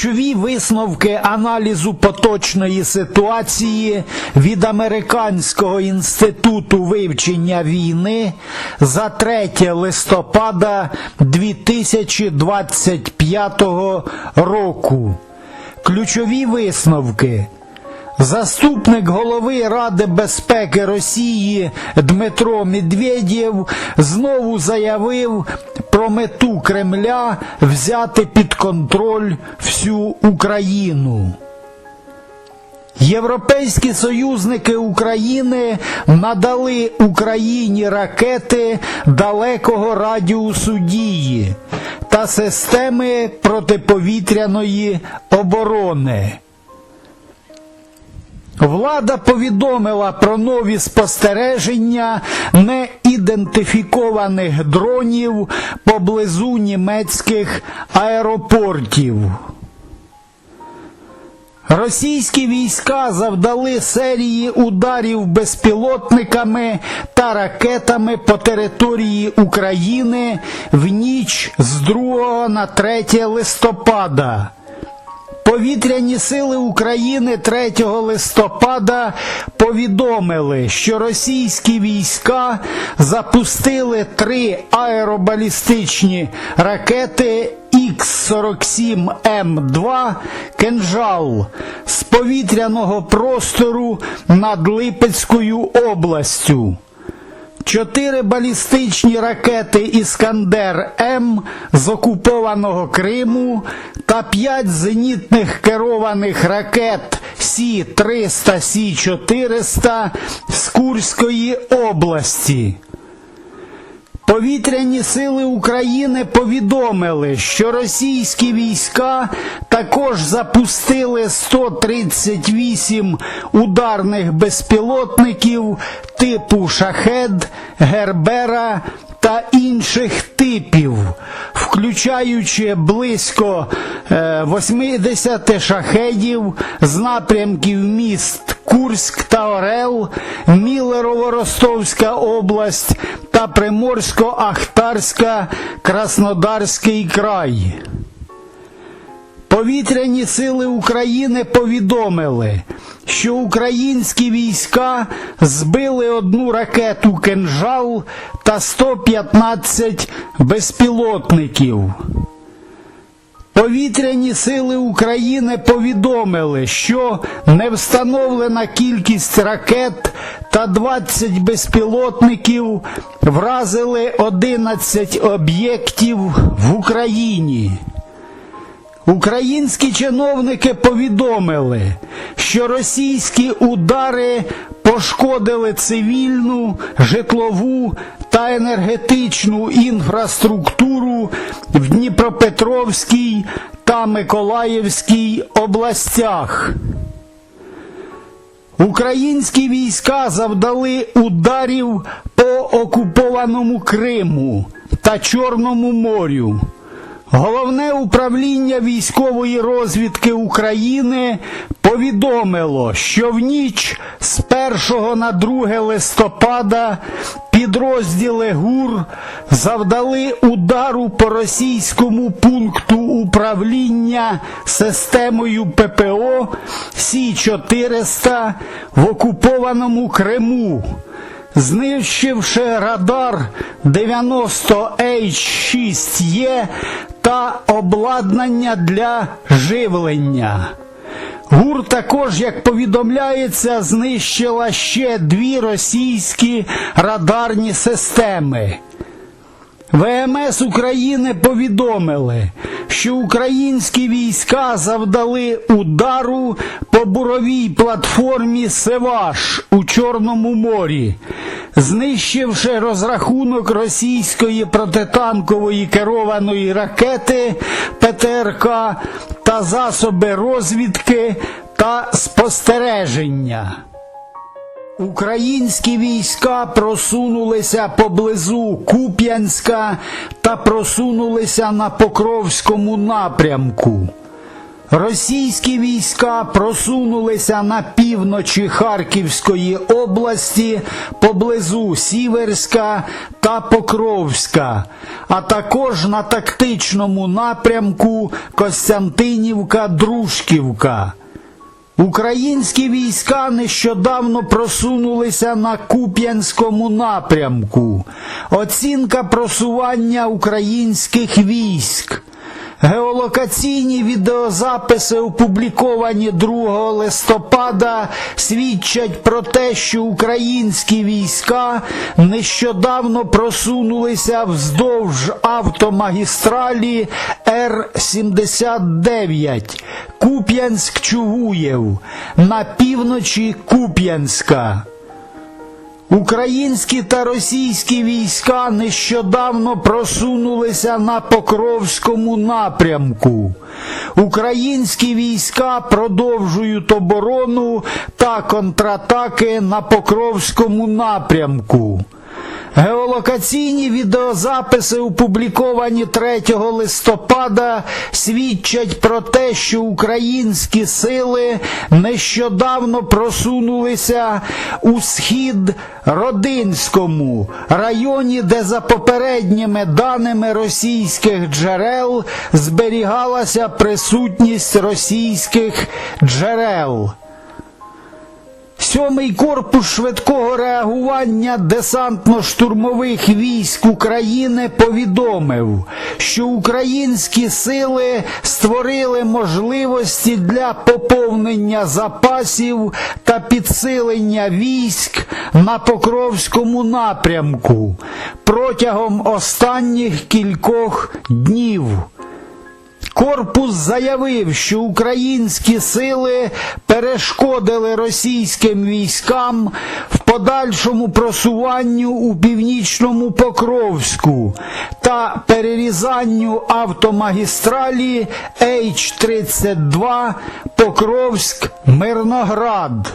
Ключові висновки аналізу поточної ситуації від Американського інституту вивчення війни за 3 листопада 2025 року. Ключові висновки. Заступник голови Ради безпеки Росії Дмитро Медведєв знову заявив про мету Кремля взяти під контроль всю Україну. Європейські союзники України надали Україні ракети далекого радіусу дії та системи протиповітряної оборони. Влада повідомила про нові спостереження неідентифікованих дронів поблизу німецьких аеропортів. Російські війська завдали серії ударів безпілотниками та ракетами по території України в ніч з 2 на 3 листопада. Повітряні сили України 3 листопада повідомили, що російські війська запустили три аеробалістичні ракети Х-47М2 «Кинжал» з повітряного простору над Липецькою областю. Чотири балістичні ракети Іскандер М з окупованого Криму та п'ять зенітних керованих ракет Сі-300 Сі-400 з Курської області. Повітряні сили України повідомили, що російські війська також запустили 138 ударних безпілотників типу Шахед, Гербера та інших типів, включаючи близько е, 80 шахедів з напрямків міст Курськ та Орел, Мілерово-Ростовська область та Приморсько-Ахтарська Краснодарський край. Повітряні сили України повідомили, що українські війська збили одну ракету «Кинжал» та 115 безпілотників. Повітряні сили України повідомили, що невстановлена кількість ракет та 20 безпілотників вразили 11 об'єктів в Україні. Українські чиновники повідомили, що російські удари пошкодили цивільну, житлову та енергетичну інфраструктуру в Дніпропетровській та Миколаївській областях. Українські війська завдали ударів по окупованому Криму та Чорному морю. Головне управління військової розвідки України повідомило, що в ніч з 1 на 2 листопада підрозділи ГУР завдали удару по російському пункту управління системою ППО Сі-400 в окупованому Криму знищивши радар 90H6E та обладнання для живлення. ГУР також, як повідомляється, знищила ще дві російські радарні системи. ВМС України повідомили, що українські війська завдали удару по буровій платформі Севаш у Чорному морі, знищивши розрахунок російської протитанкової керованої ракети ПТРК та засоби розвідки та спостереження. Українські війська просунулися поблизу Куп'янська та просунулися на Покровському напрямку. Російські війська просунулися на півночі Харківської області поблизу Сіверська та Покровська, а також на тактичному напрямку Костянтинівка-Дружківка. Українські війська нещодавно просунулися на Куп'янському напрямку. Оцінка просування українських військ. Геолокаційні відеозаписи, опубліковані 2 листопада, свідчать про те, що українські війська нещодавно просунулися вздовж автомагістралі Р-79 Куп'янськ-Чугуєв на півночі Куп'янська. Українські та російські війська нещодавно просунулися на Покровському напрямку. Українські війська продовжують оборону та контратаки на Покровському напрямку. Геолокаційні відеозаписи, опубліковані 3 листопада, свідчать про те, що українські сили нещодавно просунулися у схід Родинському районі, де за попередніми даними російських джерел зберігалася присутність російських джерел. Сьомий корпус швидкого реагування десантно-штурмових військ України повідомив, що українські сили створили можливості для поповнення запасів та підсилення військ на Покровському напрямку протягом останніх кількох днів. Корпус заявив, що українські сили перешкодили російським військам в подальшому просуванню у північному Покровську та перерізанню автомагістралі H-32 Покровськ-Мирноград.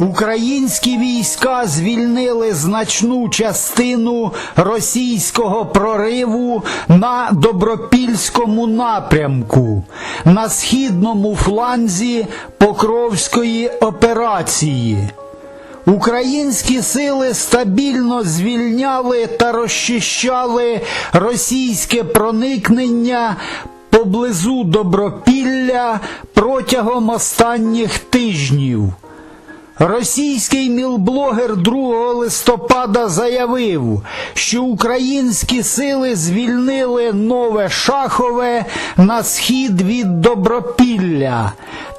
Українські війська звільнили значну частину російського прориву на Добропільському напрямку на східному фланзі Покровської операції. Українські сили стабільно звільняли та розчищали російське проникнення поблизу Добропілля протягом останніх тижнів. Російський мілблогер 2 листопада заявив, що українські сили звільнили нове Шахове на схід від Добропілля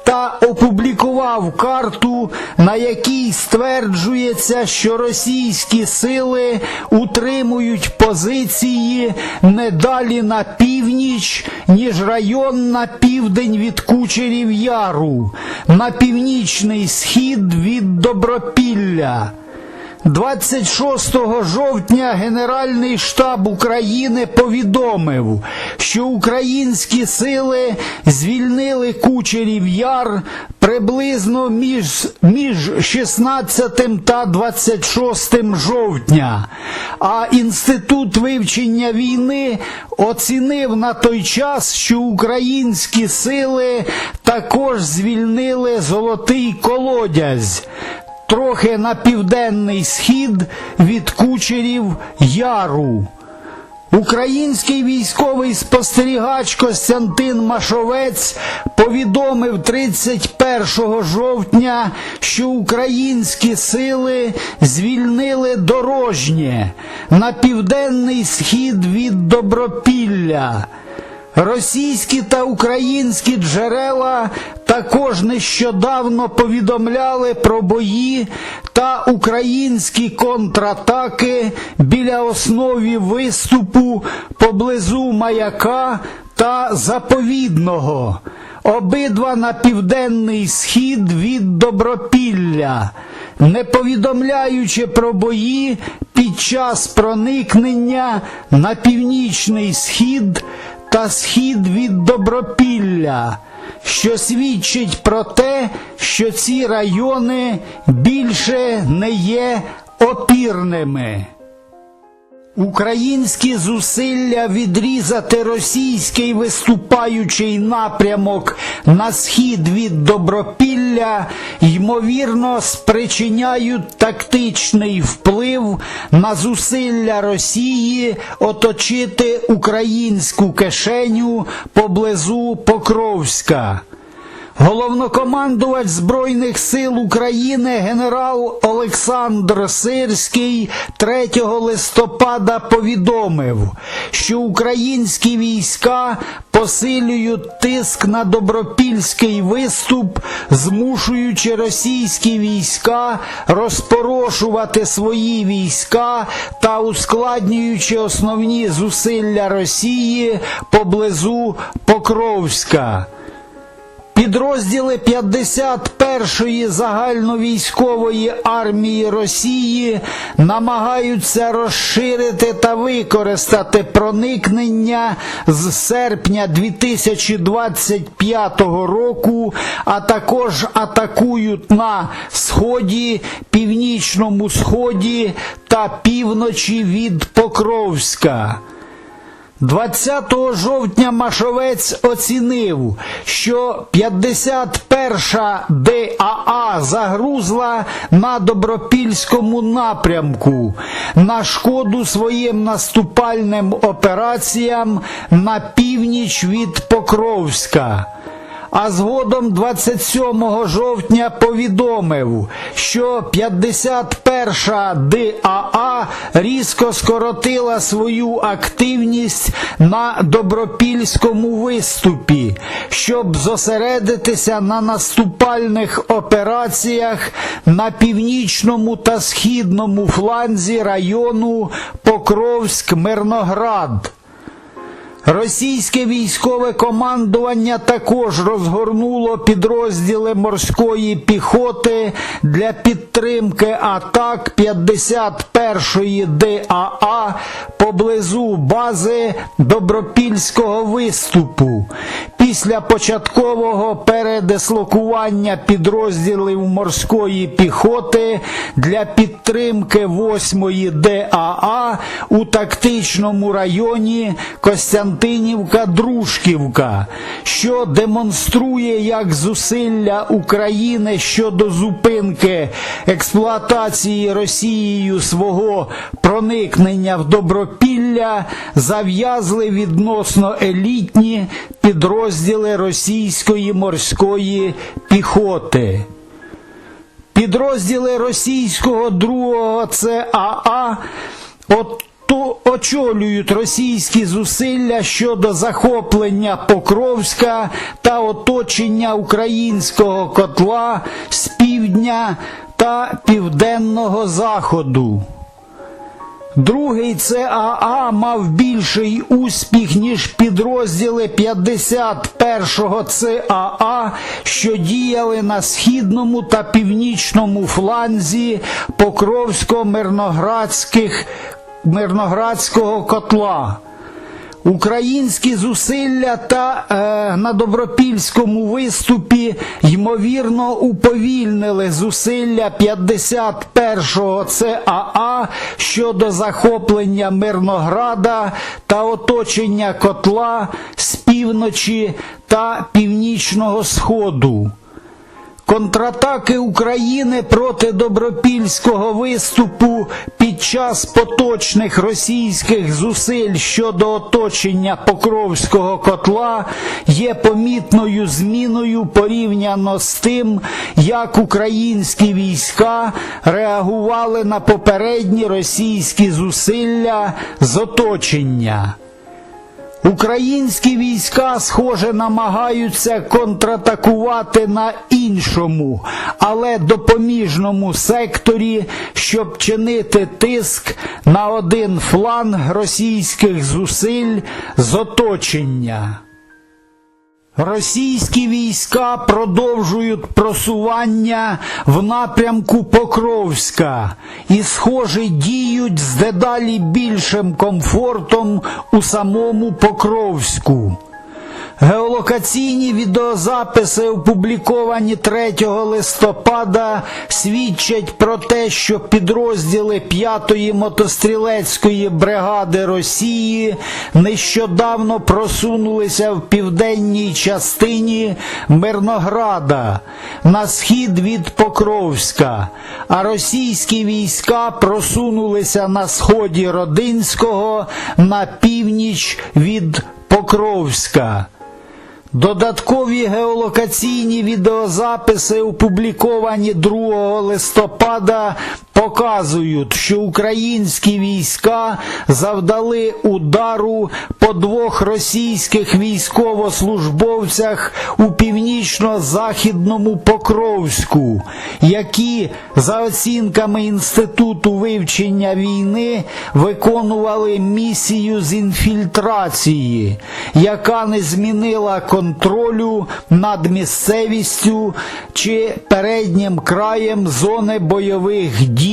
та опублікував карту, на якій стверджується, що російські сили утримують позиції не далі на північ, ніж район на південь від Кучерів Яру, на північний схід від Добропілля. 26 жовтня Генеральний штаб України повідомив, що українські сили звільнили Кучерів Яр приблизно між, між 16 та 26 жовтня, а Інститут вивчення війни оцінив на той час, що українські сили також звільнили Золотий Колодязь трохи на південний схід від кучерів Яру. Український військовий спостерігач Костянтин Машовець повідомив 31 жовтня, що українські сили звільнили дорожнє на південний схід від Добропілля. Російські та українські джерела також нещодавно повідомляли про бої та українські контратаки біля основі виступу поблизу маяка та заповідного. Обидва на південний схід від Добропілля, не повідомляючи про бої під час проникнення на північний схід та схід від Добропілля, що свідчить про те, що ці райони більше не є опірними. Українські зусилля відрізати російський виступаючий напрямок на схід від Добропілля ймовірно спричиняють тактичний вплив на зусилля Росії оточити українську кишеню поблизу Покровська. Головнокомандувач Збройних сил України генерал Олександр Сирський 3 листопада повідомив, що українські війська посилюють тиск на добропільський виступ, змушуючи російські війська розпорошувати свої війська та ускладнюючи основні зусилля Росії поблизу Покровська. Підрозділи 51-ї загальновійськової армії Росії намагаються розширити та використати проникнення з серпня 2025 року, а також атакують на сході, північному сході та півночі від Покровська. 20 жовтня Машовець оцінив, що 51-ша ДАА загрузла на добропільському напрямку на шкоду своїм наступальним операціям на північ від Покровська. А згодом 27 жовтня повідомив, що 51-ша ДАА різко скоротила свою активність на добропільському виступі, щоб зосередитися на наступальних операціях на північному та східному фланзі району Покровськ-Мирноград. Російське військове командування також розгорнуло підрозділи морської піхоти для підтримки атак 51-ї ДАА поблизу бази Добропільського виступу. Після початкового передислокування підрозділів морської піхоти для підтримки 8-ї ДАА у тактичному районі Костянтинівка-Дружківка, що демонструє як зусилля України щодо зупинки експлуатації Росією свого проникнення в Добропілля зав'язли відносно елітні підрозділи російської морської піхоти. Підрозділи російського другого ЦАА очолюють російські зусилля щодо захоплення Покровська та оточення українського котла з півдня та південного заходу. Другий ЦАА мав більший успіх, ніж підрозділи 51-го ЦАА, що діяли на східному та північному фланзі Покровсько-Мирноградських Мирноградського котла. Українські зусилля та е, на добропільському виступі ймовірно уповільнили зусилля 51-го ЦАА щодо захоплення Мирнограда та оточення котла з півночі та північного сходу. Контратаки України проти добропільського виступу під час поточних російських зусиль щодо оточення Покровського котла є помітною зміною порівняно з тим, як українські війська реагували на попередні російські зусилля з оточення. Українські війська, схоже, намагаються контратакувати на іншому, але допоміжному секторі, щоб чинити тиск на один фланг російських зусиль з оточення. Російські війська продовжують просування в напрямку Покровська і, схоже, діють з дедалі більшим комфортом у самому Покровську. Геолокаційні відеозаписи, опубліковані 3 листопада, свідчать про те, що підрозділи 5-ї мотострілецької бригади Росії нещодавно просунулися в південній частині Мирнограда на схід від Покровська, а російські війська просунулися на сході Родинського на північ від Покровська. Додаткові геолокаційні відеозаписи, опубліковані 2 листопада, показують, що українські війська завдали удару по двох російських військовослужбовцях у північно-західному Покровську, які, за оцінками Інституту вивчення війни, виконували місію з інфільтрації, яка не змінила контролю над місцевістю чи переднім краєм зони бойових дій.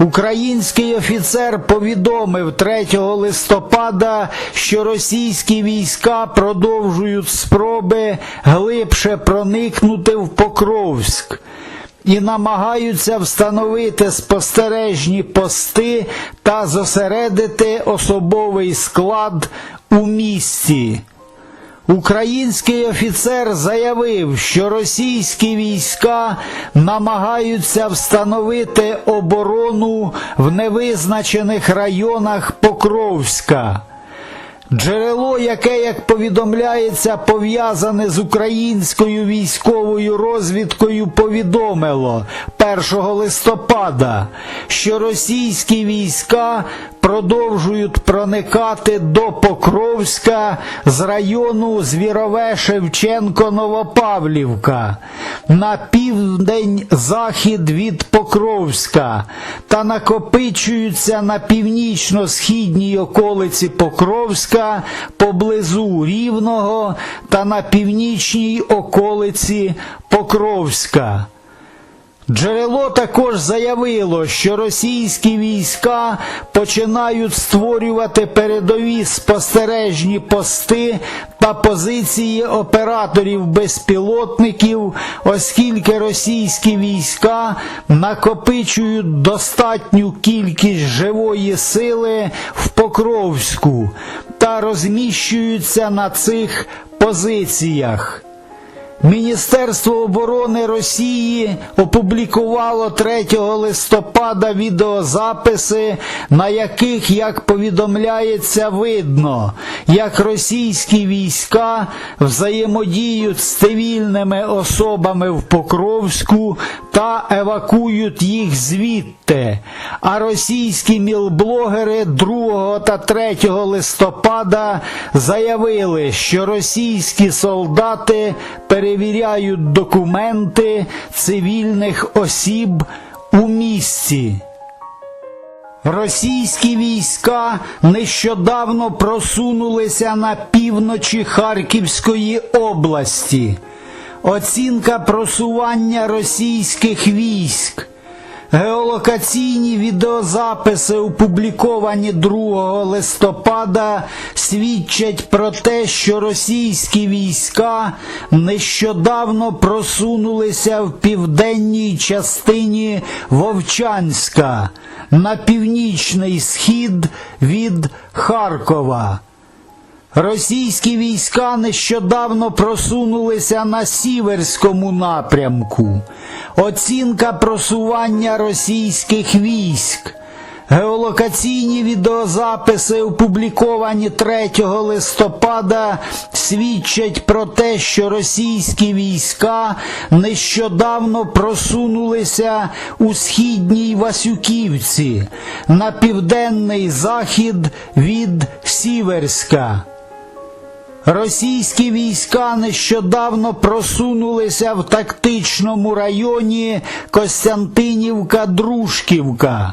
Український офіцер повідомив 3 листопада, що російські війська продовжують спроби глибше проникнути в Покровськ і намагаються встановити спостережні пости та зосередити особовий склад у місті. Український офіцер заявив, що російські війська намагаються встановити оборону в невизначених районах Покровська. Джерело, яке, як повідомляється, пов'язане з українською військовою розвідкою, повідомило 1 листопада, що російські війська продовжують проникати до Покровська з району Звірове Шевченко Новопавлівка на південь захід від Покровська та накопичуються на північно-східній околиці Покровська поблизу Рівного та на північній околиці Покровська. Джерело також заявило, що російські війська починають створювати передові спостережні пости та позиції операторів безпілотників, оскільки російські війська накопичують достатню кількість живої сили в Покровську та розміщуються на цих позиціях. Міністерство оборони Росії опублікувало 3 листопада відеозаписи, на яких, як повідомляється, видно, як російські війська взаємодіють з цивільними особами в Покровську та евакують їх звідти. А російські мілблогери 2 та 3 листопада заявили, що російські солдати перевіряють документи цивільних осіб у місті. Російські війська нещодавно просунулися на півночі Харківської області. Оцінка просування російських військ. Геолокаційні відеозаписи, опубліковані 2 листопада, свідчать про те, що російські війська нещодавно просунулися в південній частині Вовчанська на північний схід від Харкова. Російські війська нещодавно просунулися на сіверському напрямку. Оцінка просування російських військ. Геолокаційні відеозаписи, опубліковані 3 листопада, свідчать про те, що російські війська нещодавно просунулися у східній Васюківці на південний захід від Сіверська. Російські війська нещодавно просунулися в тактичному районі Костянтинівка-Дружківка.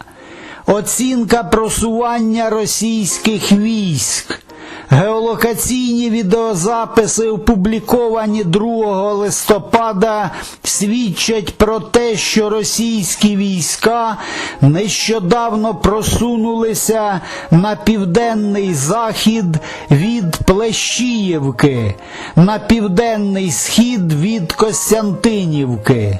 Оцінка просування російських військ. Геолокаційні відеозаписи, опубліковані 2 листопада, свідчать про те, що російські війська нещодавно просунулися на південний захід від Плещіївки, на південний схід від Костянтинівки.